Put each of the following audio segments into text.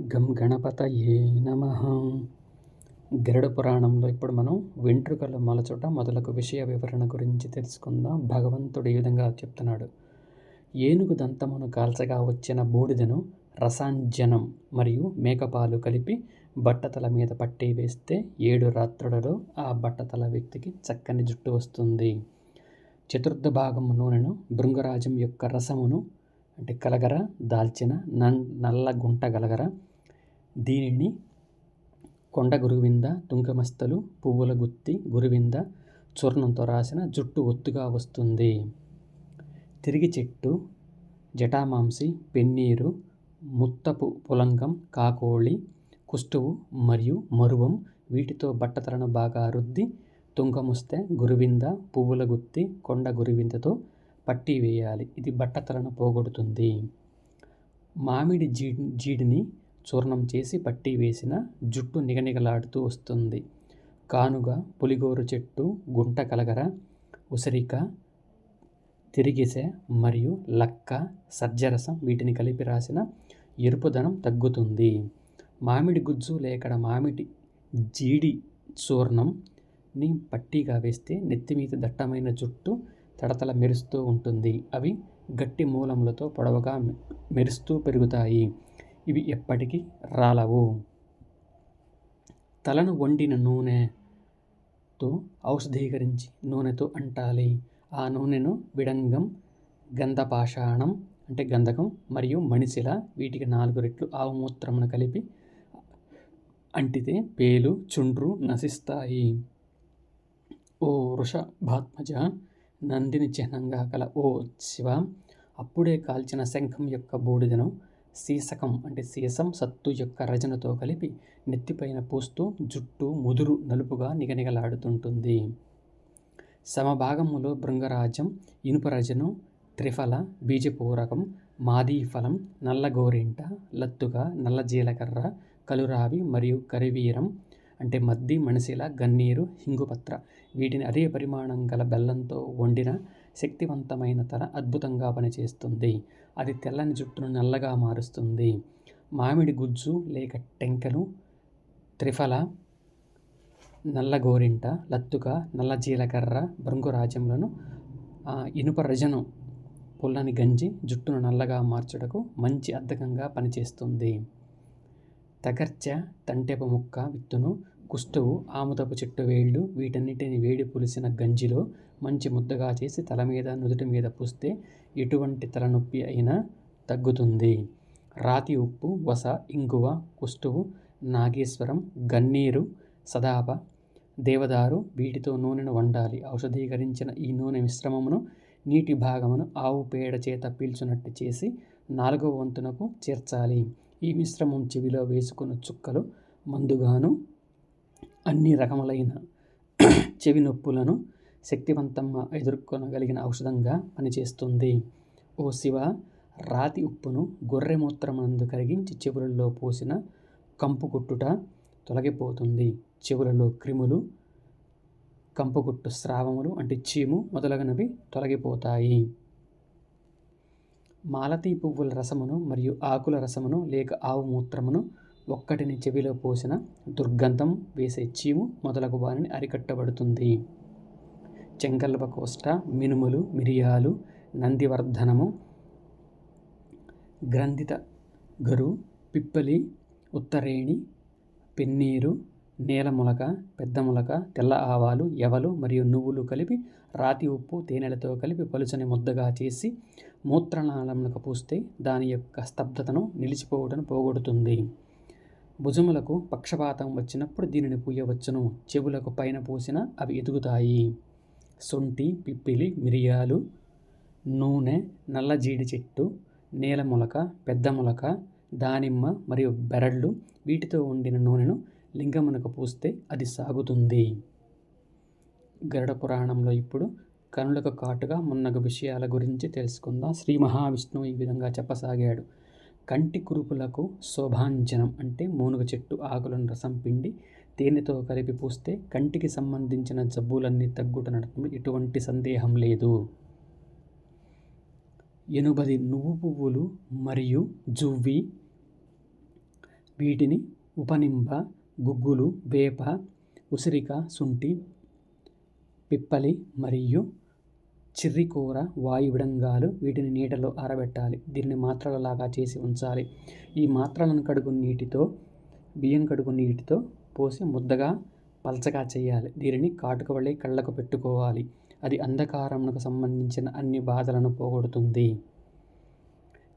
గం గణపతయే నమ. గరుడ పురాణంలో ఇప్పుడు మనం వెంట్రుకలు మొలచుట మొదలగు విషయ వివరణ గురించి తెలుసుకుందాం. భగవంతుడు ఈ విధంగా చెప్తున్నాడు. ఏనుగు దంతమును కాల్చగా వచ్చిన బూడిదను రసాంజనం మరియు మేకపాలు కలిపి బట్టతల మీద పట్టి వేస్తే ఏడు రాత్రులలో ఆ బట్టతల వ్యక్తికి చక్కని జుట్టు వస్తుంది. చతుర్థ భాగము నూనెను భృంగరాజం యొక్క రసమును అంటే కలగర దాల్చిన నన్ నల్ల గుంట గలగర దీనిని కొండ గురువింద తుంగమస్తలు పువ్వుల గుత్తి గురువింద చూర్ణంతో రాసిన జుట్టు ఒత్తుగా వస్తుంది. తిరిగి చెట్టు జటామాంసి పెన్నీరు ముత్తపు పులంగం కాకోళి కుష్టువు మరియు మరువం వీటితో బట్టతలను బాగా రుద్ది తుంగముస్తే గురువింద పువ్వుల గుత్తి కొండ గురువిందతో పట్టి వేయాలి. ఇది బట్టతలను పోగొడుతుంది. మామిడి జీ జీడిని చూర్ణం చేసి పట్టి వేసిన జుట్టు నిగనిగలాడుతూ వస్తుంది. కానుగ పులిగోరు చెట్టు గుంట కలగర ఉసిరిక తిరిగిసె మరియు లక్క సజ్జరసం వీటిని కలిపి రాసిన ఎరుపుదనం తగ్గుతుంది. మామిడి గుజ్జు లేకడ మామిడి జీడి చూర్ణంని పట్టీగా వేస్తే నెత్తి మీద దట్టమైన జుట్టు తడతల మెరుస్తూ ఉంటుంది. అవి గట్టి మూలములతో పొడవుగా మెరుస్తూ పెరుగుతాయి. ఇవి ఎప్పటికీ రాలవు. తలను వండిన నూనెతో ఔషధీకరించి నూనెతో అంటాలి. ఆ నూనెను విడంగం గంధపాషాణం అంటే గంధకం మరియు మణిశిల వీటికి నాలుగు రెట్లు ఆవు మూత్రమును కలిపి అంటితే పేలు చుండ్రు నశిస్తాయి. ఓ వృషభాత్మజ నందిని చిహ్నంగా కల ఓ శివ అప్పుడే కాల్చిన శంఖం యొక్క బూడిదను సీసకం అంటే సీసం సత్తు యొక్క రజనతో కలిపి నెత్తిపైన పూస్తూ జుట్టు ముదురు నలుపుగా నిగనిగలాడుతుంటుంది. సమభాగములో భృంగరాజం ఇనుప రజను త్రిఫల బీజపూరకం మాదీఫలం నల్లగోరింట లత్తుగా నల్ల జీలకర్ర కలురావి మరియు కరివీరం అంటే మద్ది మణిశిల గన్నీరు హింగుపత్ర. వీటిని అదే పరిమాణం గల బెల్లంతో వండిన శక్తివంతమైన తల అద్భుతంగా పనిచేస్తుంది. అది తెల్లని జుట్టును నల్లగా మారుస్తుంది. మామిడి గుజ్జు లేక టెంకలు త్రిఫల నల్ల గోరింట లత్తుక నల్ల జీలకర్ర భృంగురాజ్యములను ఇనుప రజను పుల్లని గంజి జుట్టును నల్లగా మార్చుటకు మంచి అద్దకంగా పనిచేస్తుంది. తగర్చ తంటెపు ముక్క విత్తును కుష్టువు ఆముదపు చెట్టు వేళ్ళు వీటన్నిటిని వేడి పులిసిన గంజిలో మంచి ముద్దగా చేసి తల మీద నుదుటి మీద పూస్తే ఎటువంటి తలనొప్పి అయినా తగ్గుతుంది. రాతి ఉప్పు వస ఇంగువ కుష్టువు నాగేశ్వరం గన్నీరు సదాప దేవదారు వీటితో నూనెను వండాలి. ఔషధీకరించిన ఈ నూనె మిశ్రమమును నీటి భాగమును ఆవు పేడ చేత పీల్చునట్టు చేసి నాలుగవ వంతునకు చేర్చాలి. ఈ మిశ్రమం చెవిలో వేసుకున్న చుక్కలు మందుగాను అన్ని రకములైన చెవి నొప్పులను శక్తివంతంగా ఎదుర్కొనగలిగిన ఔషధంగా పనిచేస్తుంది. ఓ శివ రాతి ఉప్పును గొర్రె మూత్రమందు కరిగించి చెవులలో పోసిన కంపు కొట్టుట తొలగిపోతుంది. చెవులలో క్రిములు కంపుకొట్టు స్రావములు అంటే చీము మొదలగునవి తొలగిపోతాయి. మాలతీ పువ్వుల రసమును మరియు ఆకుల రసమును లేక ఆవు మూత్రమును ఒక్కటిని చెవిలో పోసిన దుర్గంధం వేసే చీము మొదలగు వారిని అరికట్టబడుతుంది. చెంగల్వ కోష్ట మినుములు మిరియాలు నందివర్ధనము గ్రంథిత గరు పిప్పలి ఉత్తరేణి పెన్నీరు నేలములక పెద్ద ములక తెల్ల ఆవాలు ఎవలు మరియు నువ్వులు కలిపి రాతి ఉప్పు తేనెలతో కలిపి పలుచని ముద్దగా చేసి మూత్రనాళములకు పూస్తే దాని యొక్క స్తబ్దతను నిలిచిపోవటం పోగొడుతుంది. భుజములకు పక్షపాతం వచ్చినప్పుడు దీనిని పూయవచ్చును. చెవులకు పైన పూసిన అవి ఎదుగుతాయి. సొంటి పిప్పిలి మిరియాలు నూనె నల్ల జీడి చెట్టు నేల మొలక పెద్ద మొలక దానిమ్మ మరియు బెరళ్ళు వీటితో ఉండిన నూనెను లింగమునకు పూస్తే అది సాగుతుంది. గరుడ పురాణంలో ఇప్పుడు కనులకు కాటుగా మున్నగు విషయాల గురించి తెలుసుకుందాం. శ్రీ మహావిష్ణువు ఈ విధంగా చెప్పసాగాడు. కంటి కురుపులకు శోభాంజనం అంటే మూనుగ చెట్టు ఆకులను రసం పిండి తేనెతో కలిపి పూస్తే కంటికి సంబంధించిన జబ్బులన్నీ తగ్గుటనడంలో ఎటువంటి సందేహం లేదు. ఎనుబది నువ్వు పువ్వులు మరియు జువ్వి వీటిని ఉపనింబ గుగ్గులు వేప ఉసిరిక శుంఠి పిప్పలి మరియు చిర్రికూర వాయువిడంగాలు వీటిని నీటిలో ఆరబెట్టాలి. దీనిని మాత్రలలాగా చేసి ఉంచాలి. ఈ మాత్రలను కడుగు నీటితో బియ్యం కడుగు నీటితో పోసి ముద్దగా పలచగా చేయాలి. దీనిని కాటుక వలె కళ్ళకు పెట్టుకోవాలి. అది అంధకారమునకు సంబంధించిన అన్ని బాధలను పోగొడుతుంది.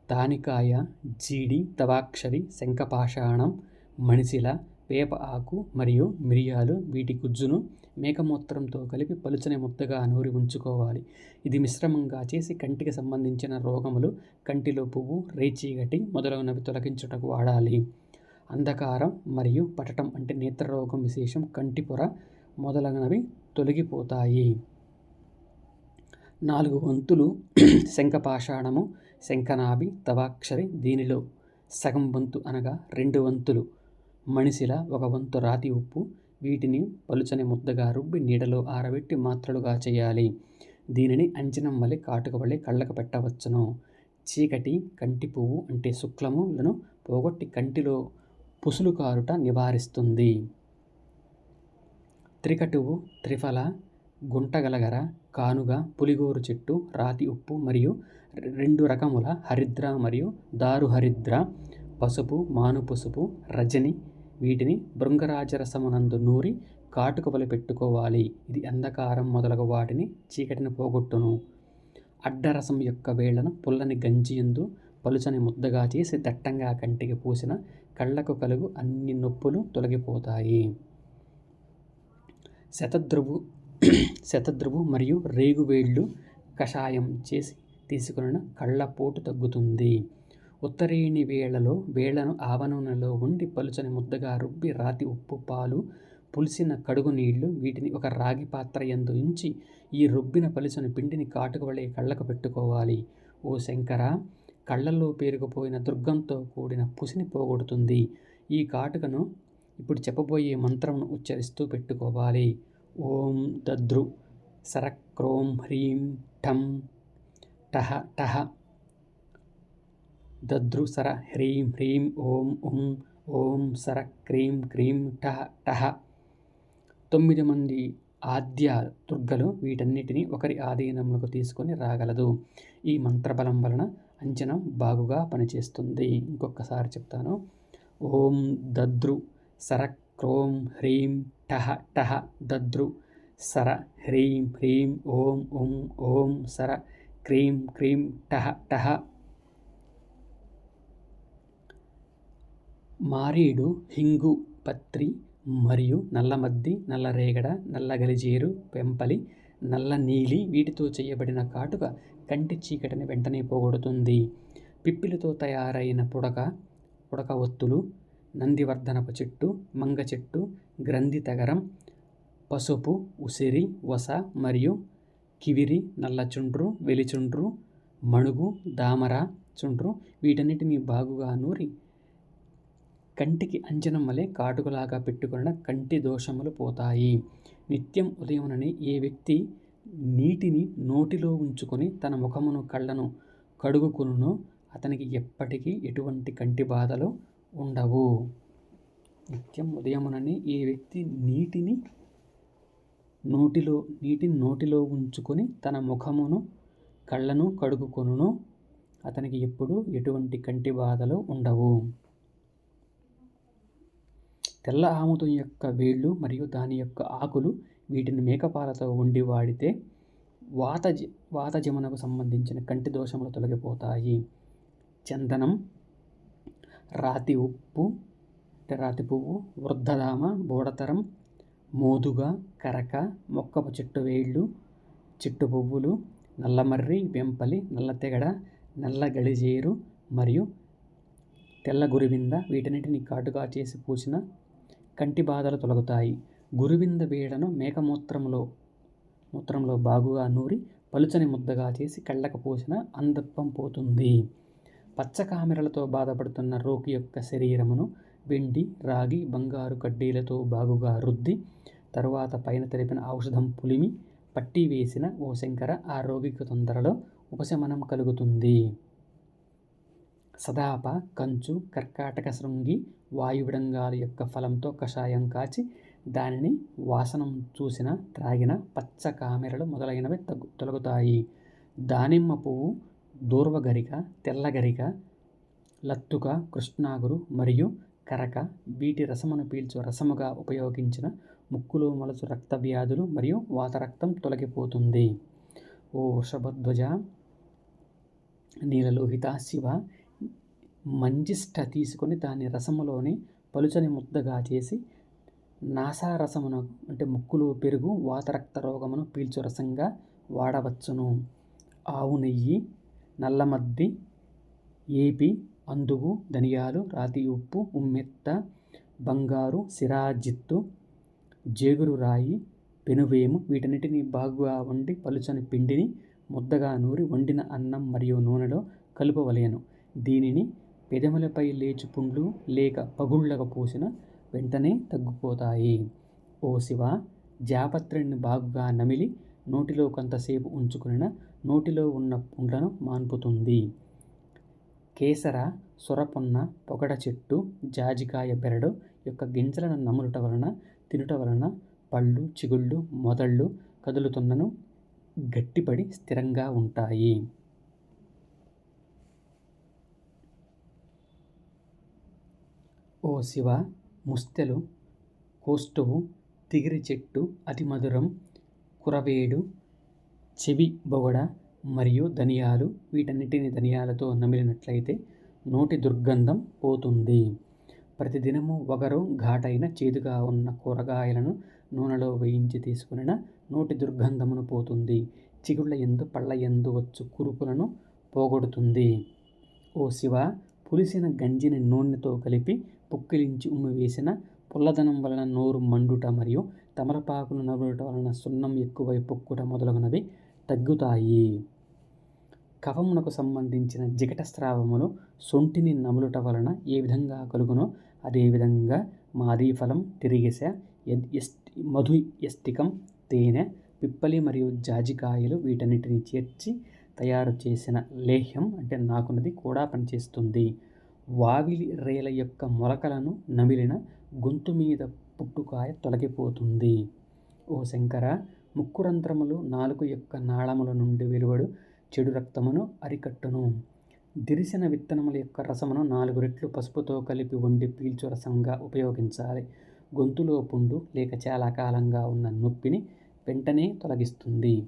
తానికాయ జీడి తవాక్షరి శంఖపాషాణం మణిశిల వేప ఆకు మరియు మిరియాలు వీటి గుజ్జును మేకమూత్రంతో కలిపి పలుచని ముద్దగా నూరి ఉంచుకోవాలి. ఇది మిశ్రమంగా చేసి కంటికి సంబంధించిన రోగములు కంటిలో పువ్వు రేచీగటి మొదలగునవి తొలగించుటకు వాడాలి. అంధకారం మరియు పటటం అంటే నేత్రరోగం విశేషం కంటి పొర మొదలగునవి తొలగిపోతాయి. నాలుగు వంతులు శంఖపాషాణము శంఖనాభి తవాక్షరి దీనిలో సగం వంతు అనగా రెండు వంతులు. మణిశిల ఒక వంతు రాతి ఉప్పు వీటిని పలుచని ముద్దగా రుబ్బి నీడలో ఆరబెట్టి మాత్రలుగా చేయాలి. దీనిని అంజనం వలె కాటుక వలె కళ్ళకు పెట్టవచ్చును. చీకటి కంటి పువ్వు అంటే శుక్లములను పోగొట్టి కంటిలో పుసులు కారుట నివారిస్తుంది. త్రికటువు త్రిఫల గుంటగలగర కానుగ పులిగోరు చెట్టు రాతి ఉప్పు మరియు రెండు రకముల హరిద్ర మరియు దారు హరిద్ర పసుపు మాను పసుపు రజని వీటిని భృంగరాజరసమునందు నూరి కాటుకు పెట్టుకోవాలి. ఇది అంధకారం మొదలగు వాటిని చీకటిని పోగొట్టును. అడ్డరసం యొక్క వేళ్ళను పుల్లని గంజియందు పలుచని ముద్దగా చేసి దట్టంగా కంటికి పూసిన కళ్ళకు కలుగు అన్ని నొప్పులు తొలగిపోతాయి. శతద్రువు శతద్రువు మరియు రేగువేళ్ళు కషాయం చేసి తీసుకున్న కళ్ళపోటు తగ్గుతుంది. ఉత్తరేణి వేళలో వేళను ఆవనూనెలో ఉండి పలుచని ముద్దగా రుబ్బి రాతి ఉప్పు పాలు పులిసిన కడుగు నీళ్ళు వీటిని ఒక రాగి పాత్ర ఎందు ఉంచి ఈ రుబ్బిన పలుచని పిండిని కాటుక వలె కళ్ళకు పెట్టుకోవాలి. ఓ శంకర కళ్ళల్లో పేరుకుపోయిన దుర్గంతో కూడిన పుసిని పోగొడుతుంది. ఈ కాటుకను ఇప్పుడు చెప్పబోయే మంత్రమును ఉచ్చరిస్తూ పెట్టుకోవాలి. ఓం దద్రు సరక్రోం హ్రీం ఠం టహ టహ దద్రు సర హ్రీం హ్రీం ఓం ఉం ఓం సర క్రీం క్రీం టహ టహ తొమ్మిది మంది ఆద్య దుర్గలు వీటన్నిటిని ఒకరి ఆధీనంలోకి తీసుకొని రాగలదు. ఈ మంత్రబలం వలన అంచనం బాగుగా పనిచేస్తుంది. ఇంకొకసారి చెప్తాను. ఓం దద్రు సర క్రోం హ్రీం టహ టహ దద్రు సర హ్రీం హ్రీం ఓం ఉం ఓం సర క్రీం క్రీం టహ టహ మారీడు హింగు పత్రి మరియు నల్లమద్ది నల్లరేగడ నల్లగలిజేరు పెంపలి నల్ల నీలి వీటితో చేయబడిన కాటుక కంటి చీకటిని వెంటనే పోగొడుతుంది. పిప్పిలతో తయారైన పుడక పుడక ఒత్తులు నందివర్ధనపు చెట్టు మంగ చెట్టు గ్రంథి తగరం పసుపు ఉసిరి వస మరియు కివిరి నల్లచుండ్రు వెలిచుండ్రు మణుగు దామర చుండ్రు వీటన్నిటిని బాగుగా నూరి కంటికి అంజనం వలె కాటుకలాగా పెట్టుకున్న కంటి దోషములు పోతాయి. నిత్యం ఉదయమునని ఏ వ్యక్తి నీటిని నోటిలో ఉంచుకొని తన ముఖమును కళ్ళను కడుగుకును అతనికి ఎప్పటికీ ఎటువంటి కంటి బాధలు ఉండవు. నిత్యం ఉదయమునని ఏ వ్యక్తి నీటిని నోటిలో నీటిని నోటిలో ఉంచుకొని తన ముఖమును కళ్ళను కడుగుకొనును అతనికి ఎప్పుడు ఎటువంటి కంటి బాధలు ఉండవు. తెల్ల ఆముదం యొక్క వేళ్ళు మరియు దాని యొక్క ఆకులు వీటిని మేకపాలతో వండి వాడితే వాత వాతజమునకు సంబంధించిన కంటి దోషములు తొలగిపోతాయి. చందనం రాతి ఉప్పు రాతి పువ్వు వృద్ధధామ బోడతరం మోదుగ కరక మొక్కపు చెట్టు వేళ్ళు చెట్టు పువ్వులు నల్లమర్రి వెంపలి నల్ల తెగడ నల్ల గడిజేరు మరియు తెల్ల గురివింద వీటన్నిటిని కాటుగా చేసి పూసిన కంటి బాధలు తొలగుతాయి. గురువింద బీడను మేకమూత్రంలో మూత్రంలో బాగుగా నూరి పలుచని ముద్దగా చేసి కళ్ళకు పోసిన అంధత్వం పోతుంది. పచ్చకామెరలతో బాధపడుతున్న రోగి యొక్క శరీరమును వెండి రాగి బంగారు కడ్డీలతో బాగుగా రుద్ది తరువాత పైన తెలిపిన ఔషధం పులిమి పట్టి వేసిన ఓ శంకర ఆ రోగికి తొందరలో ఉపశమనం కలుగుతుంది. సదాప కంచు కర్కాటక శృంగి వాయువిడంగాల యొక్క ఫలంతో కషాయం కాచి దానిని వాసనం చూసిన త్రాగిన పచ్చ కామెరలు మొదలైనవి తగ్గు తొలగుతాయి. దానిమ్మ పువ్వు దూర్వగరిక తెల్లగరిక లత్తుక కృష్ణాగురు మరియు కరక వీటి రసమును పీల్చు రసముగా ఉపయోగించిన ముక్కులు మొలచు రక్త వ్యాధులు మరియు వాతరక్తం తొలగిపోతుంది. ఓ వృషభధ్వజ నీలలోహిత శివ మంజిష్ట తీసుకొని దాని రసములోని పలుచని ముద్దగా చేసి నాసారసమున అంటే ముక్కులు పెరుగు వాతరక్త రోగమును పీల్చు రసంగా వాడవచ్చును. ఆవు నెయ్యి నల్లమద్ది ఏపి అందుగు ధనియాలు రాతి ఉప్పు ఉమ్మెత్త బంగారు సిరాజిత్తు జేగురు రాయి పెనువేము వీటన్నిటిని బాగుగా వండి పలుచని పిండిని ముద్దగా నూరి వండిన అన్నం మరియు నూనెలో కలుపవలేను. దీనిని పెదములపై లేచి పుండ్లు లేక పగుళ్ళగా పోసిన వెంటనే తగ్గిపోతాయి. ఓ శివ జాపత్రిని బాగుగా నమిలి నోటిలో కొంతసేపు ఉంచుకున్న నోటిలో ఉన్న పుండ్లను మాన్పుతుంది. కేసర సొరపొన్న పొగడ చెట్టు జాజికాయ బెరడు యొక్క గింజలను నములుట వలన తినుట వలన పళ్ళు చిగుళ్ళు మొదళ్ళు కదులుతున్నను గట్టిపడి స్థిరంగా ఉంటాయి. ఓ శివ ముస్తెలు కోస్టువు తిగిరి చెట్టు అతి మధురం కురవేడు చెవి బొగడ మరియు ధనియాలు వీటన్నిటిని ధనియాలతో నమిలినట్లయితే నోటి దుర్గంధం పోతుంది. ప్రతిదినము ఒకరు ఘాటైన చేదుగా ఉన్న కూరగాయలను నూనెలో వేయించి తీసుకున్న నోటి దుర్గంధమును పోతుంది. చిగుళ్ళ ఎందు పళ్ళ ఎందు వచ్చు కురుపులను పోగొడుతుంది. ఓ శివ పులిసిన గంజిని నూనెతో కలిపి పుక్కిలించి ఉమ్మి వేసిన పుల్లదనం వలన నోరు మండుట మరియు తమలపాకును నవ్వుట వలన సున్నం ఎక్కువై పొక్కుట మొదలగునవి తగ్గుతాయి. కఫమునకు సంబంధించిన జిగట స్రావములు సొంటిని నములుట వలన ఏ విధంగా కలుగునో అదేవిధంగా మాదీఫలం తిరిగిస మధు ఎస్టికం తేనె పిప్పలి మరియు జాజికాయలు వీటన్నిటిని చేర్చి తయారు చేసిన లేహ్యం అంటే నాకున్నది కూడా పనిచేస్తుంది. వావిలి రేల యొక్క మొలకలను నమిలిన గొంతు మీద పుట్టుకాయ తొలగిపోతుంది. ఓ శంకర ముక్కురంధ్రములు నాలుగు యొక్క నాళముల నుండి వెలువడు చెడు రక్తమును అరికట్టును. దిరిసిన విత్తనముల యొక్క రసమును నాలుగు రెట్లు పసుపుతో కలిపి వండి పీల్చు రసంగా ఉపయోగించాలి. గొంతులో పుండు లేక చాలా కాలంగా ఉన్న నొప్పిని వెంటనే తొలగిస్తుంది.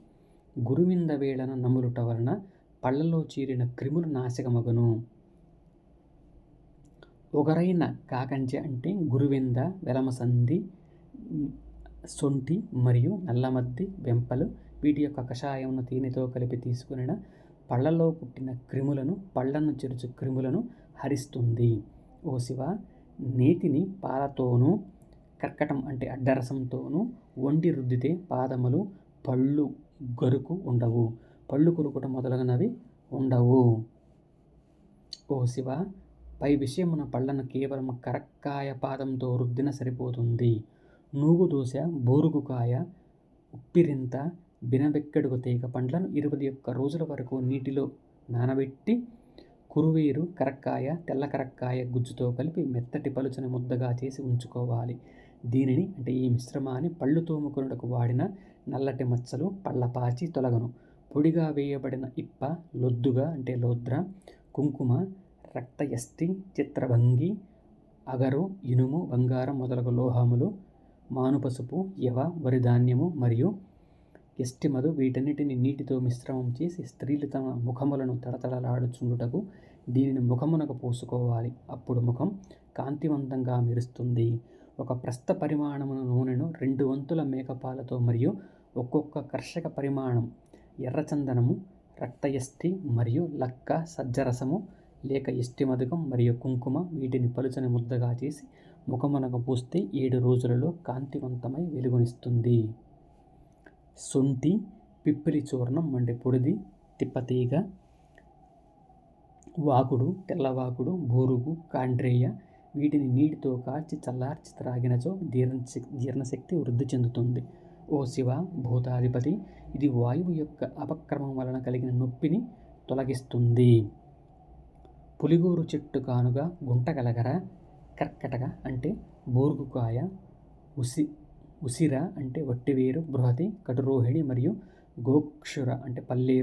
గురువింద వేళను నములుట వలన పళ్ళలో చీరిన క్రిములు నాశకమగును. ఒకరైన కాకంచె అంటే గురువింద వెలమసంధి సొంటి మరియు నల్లమద్ది వెంపలు వీటి యొక్క కషాయమును తేనెతో కలిపి తీసుకుని పళ్ళలో పుట్టిన క్రిములను పళ్ళను చెరుచు క్రిములను హరిస్తుంది. ఓ శివ నేతిని పాలతోనూ కర్కటం అంటే అడ్డరసంతోనూ వండి రుద్దితే పాదములు పళ్ళు గరుకు ఉండవు. పళ్ళు కొరుకుట మొదలగునవి ఉండవు. ఓ శివ పై విషయమున పళ్ళను కేవలం కరక్కాయ పాదంతో రుద్దిన సరిపోతుంది. నూగు దోశ బోరుగుకాయ ఉప్పిరింత బినబెక్కడుగు తీగ పండ్లను ఇరవై ఒక్క రోజుల వరకు నీటిలో నానబెట్టి కురువీరు కరక్కాయ తెల్ల కరక్కాయ గుజ్జుతో కలిపి మెత్తటి పలుచని ముద్దగా చేసి ఉంచుకోవాలి. దీనిని అంటే ఈ మిశ్రమాన్ని పళ్ళు తోముకొనుటకు వాడిన నల్లటి మచ్చలు పళ్ళపాచి తొలగను. పొడిగా వేయబడిన ఇప్ప లొద్దుగా అంటే లోద్ర కుంకుమ రక్తయస్థి చిత్రభంగి అగరు ఇనుము బంగారం మొదలగు లోహములు మానుపసుపు యవ వరిధాన్యము మరియు ఎస్టిమదు వీటన్నిటిని నీటితో మిశ్రమం చేసి స్త్రీలు తమ ముఖములను తడతడలాడుచుండుటకు దీనిని ముఖమునకు పోసుకోవాలి. అప్పుడు ముఖం కాంతివంతంగా మెరుస్తుంది. ఒక ప్రస్థ పరిమాణమున నూనెను రెండు వంతుల మేకపాలతో మరియు ఒక్కొక్క కర్షక పరిమాణం ఎర్రచందనము రక్తయష్టి మరియు లక్క సజ్జరసము లేక ఎస్టిమధుకం మరియు కుంకుమ వీటిని పలుచని ముద్దగా చేసి ముఖమునకు పూస్తే ఏడు రోజులలో కాంతివంతమై వెలుగునిస్తుంది. శొంఠి పిప్పిలి చూర్ణం వంటి పొడిది తిప్పతీగ వాకుడు తెల్లవాకుడు బోరుగు కాండ్రేయ వీటిని నీటితో కాచి చల్లార్చి త్రాగినచో జీర్ణశక్తి జీర్ణశక్తి వృద్ధి చెందుతుంది. ఓ శివ భూతాధిపతి ఇది వాయువు యొక్క అపక్రమం వలన కలిగిన నొప్పిని తొలగిస్తుంది. పులిగూరు చెట్టు కానుగ గుంటగలగర కర్కటక అంటే బూర్గుకాయ ఉసి ఉసిర అంటే వట్టివేరు బృహతి కటురోహిణి మరియు గోక్షుర అంటే పల్లేరు